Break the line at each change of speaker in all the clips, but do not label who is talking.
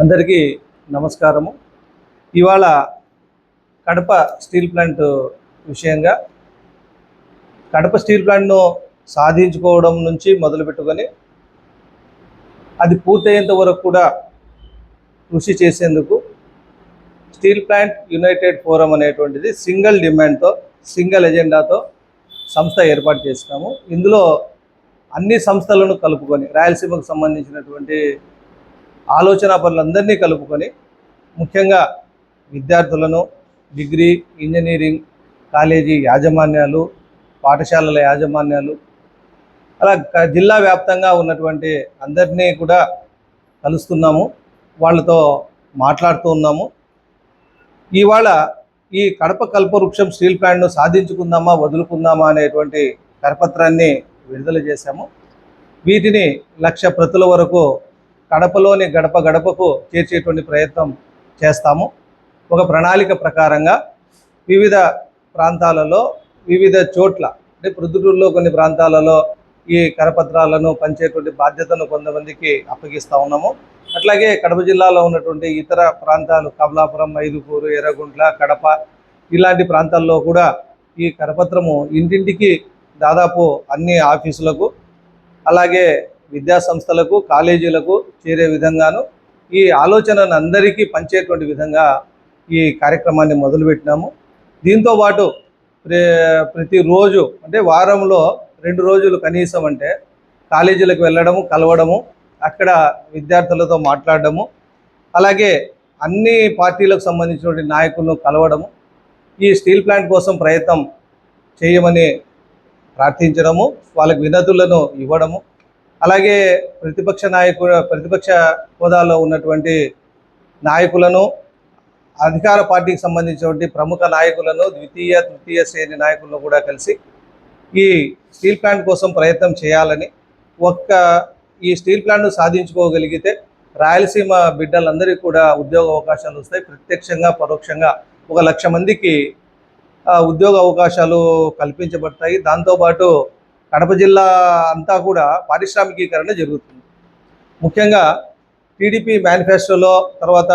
అందరికీ నమస్కారము. ఇవాళ కడప స్టీల్ ప్లాంట్ విషయంగా కడప స్టీల్ ప్లాంట్ను సాధించుకోవడం నుంచి మొదలుపెట్టుకొని అది పూర్తయ్యేంత వరకు కూడా కృషి చేసేందుకు స్టీల్ ప్లాంట్ యునైటెడ్ ఫోరం అనేటువంటిది సింగిల్ డిమాండ్తో సింగిల్ ఎజెండాతో సంస్థ ఏర్పాటు చేసినాము. ఇందులో అన్ని సంస్థలను కలుపుకొని రాయలసీమకు సంబంధించినటువంటి ఆలోచన పనులందరినీ కలుపుకొని ముఖ్యంగా విద్యార్థులను డిగ్రీ ఇంజనీరింగ్ కాలేజీ యాజమాన్యాలు పాఠశాలల యాజమాన్యాలు అలా జిల్లా వ్యాప్తంగా ఉన్నటువంటి అందరినీ కూడా కలుస్తున్నాము వాళ్ళతో మాట్లాడుతూ ఉన్నాము. ఇవాళ ఈ కడప కల్పవృక్షం స్టీల్ ప్లాంట్ను సాధించుకుందామా వదులుకుందామా అనేటువంటి కరపత్రాన్ని విడుదల చేశాము. వీటిని లక్ష ప్రతుల వరకు కడపలోని గడప గడపకు చేర్చేటువంటి ప్రయత్నం చేస్తాము. ఒక ప్రణాళిక ప్రకారంగా వివిధ ప్రాంతాలలో వివిధ చోట్ల అంటే ప్రొద్దుటూరులో కొన్ని ప్రాంతాలలో ఈ కరపత్రాలను పంచేటువంటి బాధ్యతను కొంతమందికి అప్పగిస్తూ ఉన్నాము. అట్లాగే కడప జిల్లాలో ఉన్నటువంటి ఇతర ప్రాంతాలు కమలాపురం ఐదుకూరు ఎర్రగుంట్ల కడప ఇలాంటి ప్రాంతాల్లో కూడా ఈ కరపత్రము ఇంటింటికి దాదాపు అన్ని ఆఫీసులకు అలాగే విద్యా సంస్థలకు కాలేజీలకు చేరే విధంగాను ఈ ఆలోచనను అందరికీ పంచేటువంటి విధంగా ఈ కార్యక్రమాన్ని మొదలుపెట్టినాము. దీంతో పాటు ప్ర ప్రతిరోజు అంటే వారంలో రెండు రోజులు కనీసం అంటే కాలేజీలకు వెళ్ళడము కలవడము అక్కడ విద్యార్థులతో మాట్లాడడము అలాగే అన్ని పార్టీలకు సంబంధించినటువంటి నాయకులను కలవడము ఈ స్టీల్ ప్లాంట్ కోసం ప్రయత్నం చేయమని ప్రార్థించడము వాళ్ళకి వినతులను ఇవ్వడము. అలాగే ప్రతిపక్ష నాయకుడు ప్రతిపక్ష హోదాలో ఉన్నటువంటి నాయకులను అధికార పార్టీకి సంబంధించినటువంటి ప్రముఖ నాయకులను ద్వితీయ తృతీయ శ్రేణి నాయకులను కూడా కలిసి ఈ స్టీల్ ప్లాంట్ కోసం ప్రయత్నం చేయాలని ఒక్క ఈ స్టీల్ ప్లాంట్ను సాధించుకోగలిగితే రాయలసీమ బిడ్డలందరికీ కూడా ఉద్యోగ అవకాశాలు వస్తాయి. ప్రత్యక్షంగా పరోక్షంగా ఒక లక్ష మందికి ఉద్యోగ అవకాశాలు కల్పించబడతాయి. దాంతోపాటు కడప జిల్లా అంతా కూడా పారిశ్రామికీకరణ జరుగుతుంది. ముఖ్యంగా టీడీపీ మేనిఫెస్టోలో తర్వాత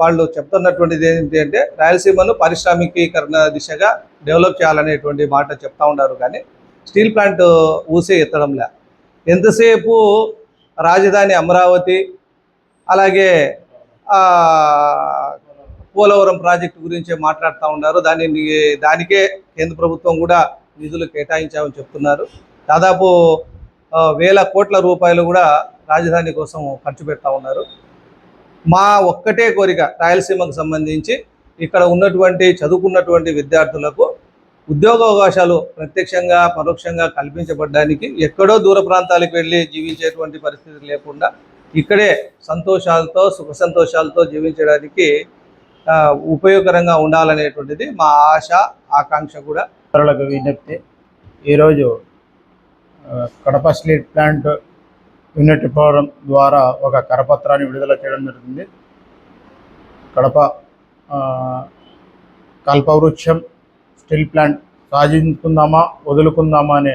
వాళ్ళు చెప్తున్నటువంటిది ఏంటి అంటే రాయలసీమను పారిశ్రామికీకరణ దిశగా డెవలప్ చేయాలనేటువంటి మాట చెప్తా ఉన్నారు. కానీ స్టీల్ ప్లాంట్ ఊసే ఎత్తడంలే. ఎంతసేపు రాజధాని అమరావతి అలాగే పోలవరం ప్రాజెక్టు గురించి మాట్లాడుతూ ఉన్నారు. దాన్ని దానికే కేంద్ర ప్రభుత్వం కూడా నిధులు కేటాయించామని చెప్తున్నారు. దాదాపు వేల కోట్ల రూపాయలు కూడా రాజధాని కోసం ఖర్చు పెడతా ఉన్నారు. మా ఒక్కటే కోరిక రాయలసీమకు సంబంధించి ఇక్కడ ఉన్నటువంటి చదువుకున్నటువంటి విద్యార్థులకు ఉద్యోగ అవకాశాలు ప్రత్యక్షంగా పరోక్షంగా కల్పించబడడానికి ఎక్కడో దూర ప్రాంతాలకు వెళ్ళి జీవించేటువంటి పరిస్థితి లేకుండా ఇక్కడే సంతోషాలతో సుఖ సంతోషాలతో జీవించడానికి ఉపయోగకరంగా ఉండాలనేటువంటిది మా ఆశ ఆకాంక్ష కూడా.
మిత్రులకు విజ్ఞప్తి. ఈరోజు కడప స్లీట్ ప్లాంట్ యూనిట్ ఫోరం ద్వారా ఒక కరపత్రాన్ని విడుదల చేయడం జరుగుతుంది. కడప కల్పవృక్షం స్టీల్ ప్లాంట్ సాధించుకుందామా వదులుకుందామా అనే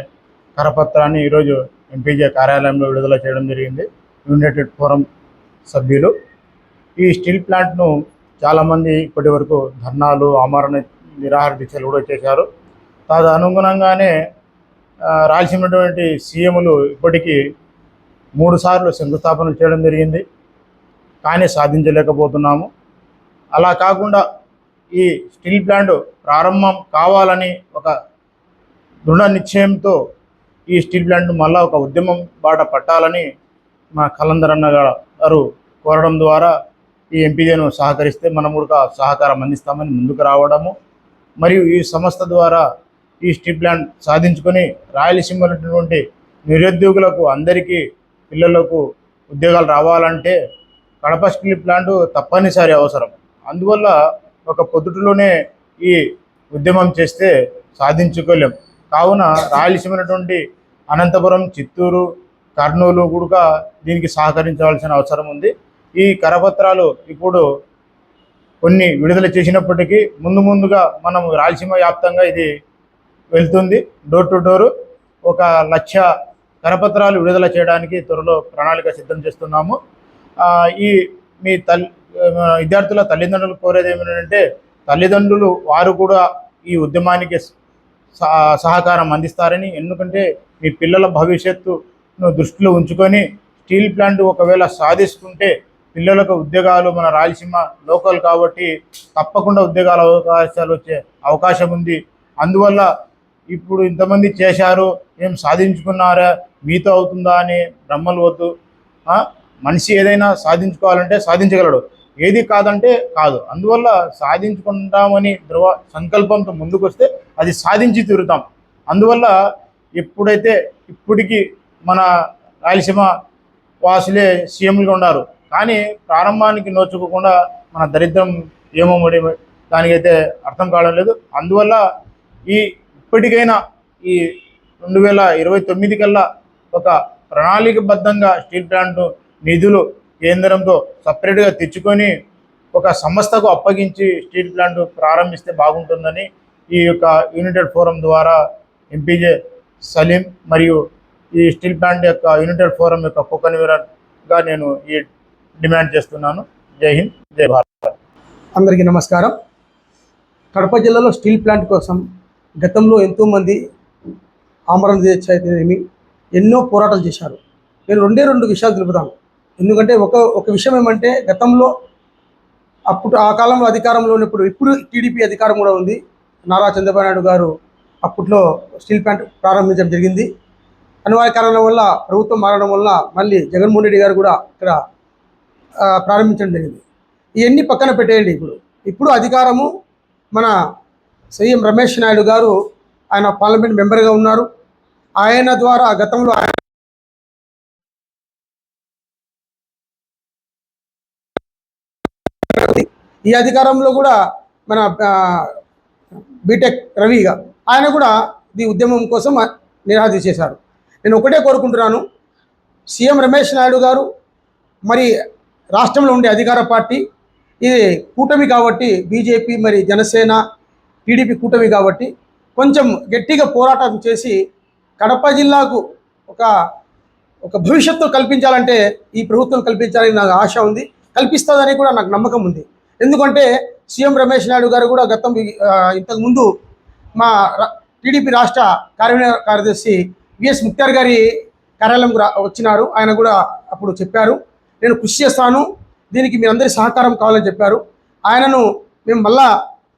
కరపత్రాన్ని ఈరోజు ఎంపీజే కార్యాలయంలో విడుదల చేయడం జరిగింది. యునైటెడ్ ఫోరం సభ్యులు. ఈ స్టీల్ ప్లాంట్ను చాలామంది ఇప్పటి వరకు ధర్నాలు ఆమరణ నిరాహార దీక్షలు కూడా చేశారు. తదు అనుగుణంగానే రాల్సినటువంటి సీఎంలు ఇప్పటికీ మూడు సార్లు శంకుస్థాపన చేయడం జరిగింది. కానీ సాధించలేకపోతున్నాము. అలా కాకుండా ఈ స్టీల్ ప్లాంట్ ప్రారంభం కావాలని ఒక దృఢ నిశ్చయంతో ఈ స్టీల్ ప్లాంట్ మళ్ళా ఒక ఉద్యమం బాట పట్టాలని మా కలందర్ అన్న గారు కోరడం ద్వారా ఈ ఎంపీజేను సహకరిస్తే మనం కూడా సహకారం అందిస్తామని ముందుకు రావడము. మరియు ఈ సంస్థ ద్వారా ఈ స్టీల్ ప్లాంట్ సాధించుకొని రాయలసీమలో ఉన్నటువంటి నిరుద్యోగులకు అందరికీ పిల్లలకు ఉద్యోగాలు రావాలంటే కడప స్టీల్ ప్లాంట్ తప్పనిసరి అవసరం. అందువల్ల ఒక పొద్దుటలోనే ఈ ఉద్యమం చేస్తే సాధించుకోలేం. కావున రాయలసీమ ఉన్నటువంటి అనంతపురం చిత్తూరు కర్నూలు కూడా దీనికి సహకరించవలసిన అవసరం ఉంది. ఈ కరపత్రాలు ఇప్పుడు కొన్ని విడుదల చేసినప్పటికీ ముందు ముందుగా మనం రాయలసీమ వ్యాప్తంగా ఇది వెళ్తుంది. డోర్ టు డోరు ఒక లక్ష కరపత్రాలు విడుదల చేయడానికి త్వరలో ప్రణాళిక సిద్ధం చేస్తున్నాము. ఈ మీ తల్లి విద్యార్థుల తల్లిదండ్రులు కోరేది ఏమిటంటే తల్లిదండ్రులు వారు కూడా ఈ ఉద్యమానికి సహ- సహకారం అందిస్తారని ఎందుకంటే మీ పిల్లల భవిష్యత్తును దృష్టిలో ఉంచుకొని స్టీల్ ప్లాంట్ ఒకవేళ సాధిస్తుంటే పిల్లలకు ఉద్యోగాలు మన రాయలసీమ లోకల్ కాబట్టి తప్పకుండా ఉద్యోగాల అవకాశాలు వచ్చే అవకాశం ఉంది. అందువల్ల ఇప్పుడు ఇంతమంది చేశారు ఏం సాధించుకున్నారా మీతో అవుతుందా అని బ్రహ్మలు వద్దు. మనిషి ఏదైనా సాధించుకోవాలంటే సాధించగలడు. ఏది కాదంటే కాదు. అందువల్ల సాధించుకుంటామని ధృవ సంకల్పంతో ముందుకు వస్తే అది సాధించి తీరుతాం. అందువల్ల ఎప్పుడైతే ఇప్పటికీ మన రాయలసీమ వాసులే సీఎంలుగా ఉన్నారు కానీ ప్రారంభానికి నోచుకోకుండా మన దరిద్రం ఏమో మరి దానికైతే అర్థం కావడం లేదు. అందువల్ల ఈ ఇప్పటికైనా ఈ రెండు వేల ఇరవై తొమ్మిది కల్లా ఒక ప్రణాళికబద్ధంగా స్టీల్ ప్లాంట్ నిధులు కేంద్రంతో సపరేట్గా తెచ్చుకొని ఒక సంస్థకు అప్పగించి స్టీల్ ప్లాంట్ ప్రారంభిస్తే బాగుంటుందని ఈ యొక్క యునైటెడ్ ఫోరం ద్వారా ఎంపీజే సలీం మరియు ఈ స్టీల్ ప్లాంట్ యొక్క యునైటెడ్ ఫోరం యొక్క కోకనివరగా నేను ఈ డిమాండ్ చేస్తున్నాను. జై హింద్ జై భారత్.
అందరికీ నమస్కారం. కడప జిల్లాలో స్టీల్ ప్లాంట్ కోసం గతంలో ఎంతోమంది ఆమరణ చేసేమి ఎన్నో పోరాటాలు చేశారు. నేను రెండే రెండు విషయాలు తెలుపుతాను. ఎందుకంటే ఒక ఒక విషయం ఏమంటే గతంలో అప్పుడు ఆ కాలంలో అధికారంలో ఉన్నప్పుడు ఇప్పుడు టీడీపీ అధికారం కూడా ఉంది. నారా చంద్రబాబు నాయుడు గారు అప్పట్లో స్టీల్ ప్లాంట్ ప్రారంభించడం జరిగింది. అనివార్య కారణం వల్ల ప్రభుత్వం మారడం వల్ల మళ్ళీ జగన్మోహన్ రెడ్డి గారు కూడా ఇక్కడ ప్రారంభించడం జరిగింది. ఇవన్నీ పక్కన పెట్టేయండి ఇప్పుడు. ఇప్పుడు అధికారము మన సీఎం రమేష్ నాయుడు గారు ఆయన పార్లమెంట్ మెంబర్గా ఉన్నారు. ఆయన ద్వారా గతంలో ఆయన ఈ అధికారంలో కూడా మన బీటెక్ రవిగా ఆయన కూడా ఈ ఉద్యమం కోసం నిరాధి చేశారు. నేను ఒకటే కోరుకుంటున్నాను. సీఎం రమేష్ నాయుడు గారు మరి రాష్ట్రంలో ఉండే అధికార పార్టీ ఇది కూటమి కాబట్టి బీజేపీ మరి జనసేన టీడీపీ కూటమి కాబట్టి కొంచెం గట్టిగా పోరాటం చేసి కడప జిల్లాకు ఒక ఒక భవిష్యత్తు కల్పించాలంటే ఈ ప్రభుత్వం కల్పించాలని నాకు ఆశ ఉంది. కల్పిస్తుందని కూడా నాకు నమ్మకం ఉంది. ఎందుకంటే సీఎం రమేష్ నాయుడు గారు కూడా గతం ఇంతకుముందు మా రా- టీడీపీ రాష్ట్ర కార్యనిర్వహణ కార్యదర్శి విఎస్ ముక్తార్ గారి కార్యాలయంకు వచ్చినారు. ఆయన కూడా అప్పుడు చెప్పారు. నేను కృషి చేస్తాను. దీనికి మీ అందరి సహకారం కావాలని చెప్పారు. ఆయనను మేము మళ్ళా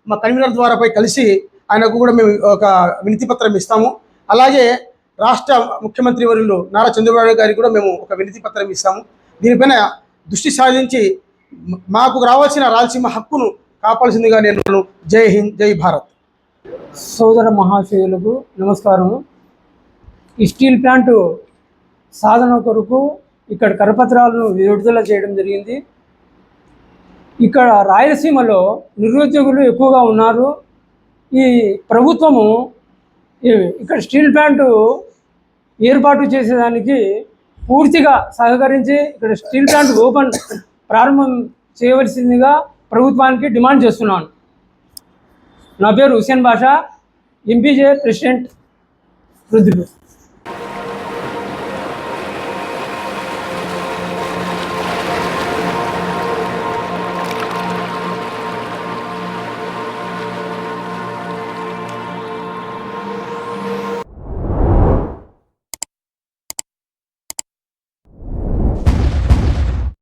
మా కన్వీనర్ ద్వారా పోయి కలిసి ఆయనకు కూడా మేము ఒక వినతి పత్రం ఇస్తాము. అలాగే రాష్ట్ర ముఖ్యమంత్రి వర్యులు నారా చంద్రబాబు గారికి కూడా మేము ఒక వినతి పత్రం ఇస్తాము. దీనిపైన దృష్టి సాధించి మాకు రావాల్సిన రాయలసీమ హక్కును కాపాల్సిందిగా నేను జై హింద్ జై భారత్.
సోదర మహాశయులకు నమస్కారం ఈ స్టీల్ ప్లాంటు సాధన కొరకు ఇక్కడ కరపత్రాలను విడుదల చేయడం జరిగింది. ఇక్కడ రాయలసీమలో నిరుద్యోగులు ఎక్కువగా ఉన్నారు. ఈ ప్రభుత్వము ఇక్కడ స్టీల్ ప్లాంటు ఏర్పాటు చేసేదానికి పూర్తిగా సహకరించి ఇక్కడ స్టీల్ ప్లాంట్ ఓపెన్ ప్రారంభం చేయవలసిందిగా ప్రభుత్వానికి డిమాండ్ చేస్తున్నాను. నా పేరు హుసేన్ బాషా ఎంపీజే ప్రెసిడెంట్ రుద్దుడు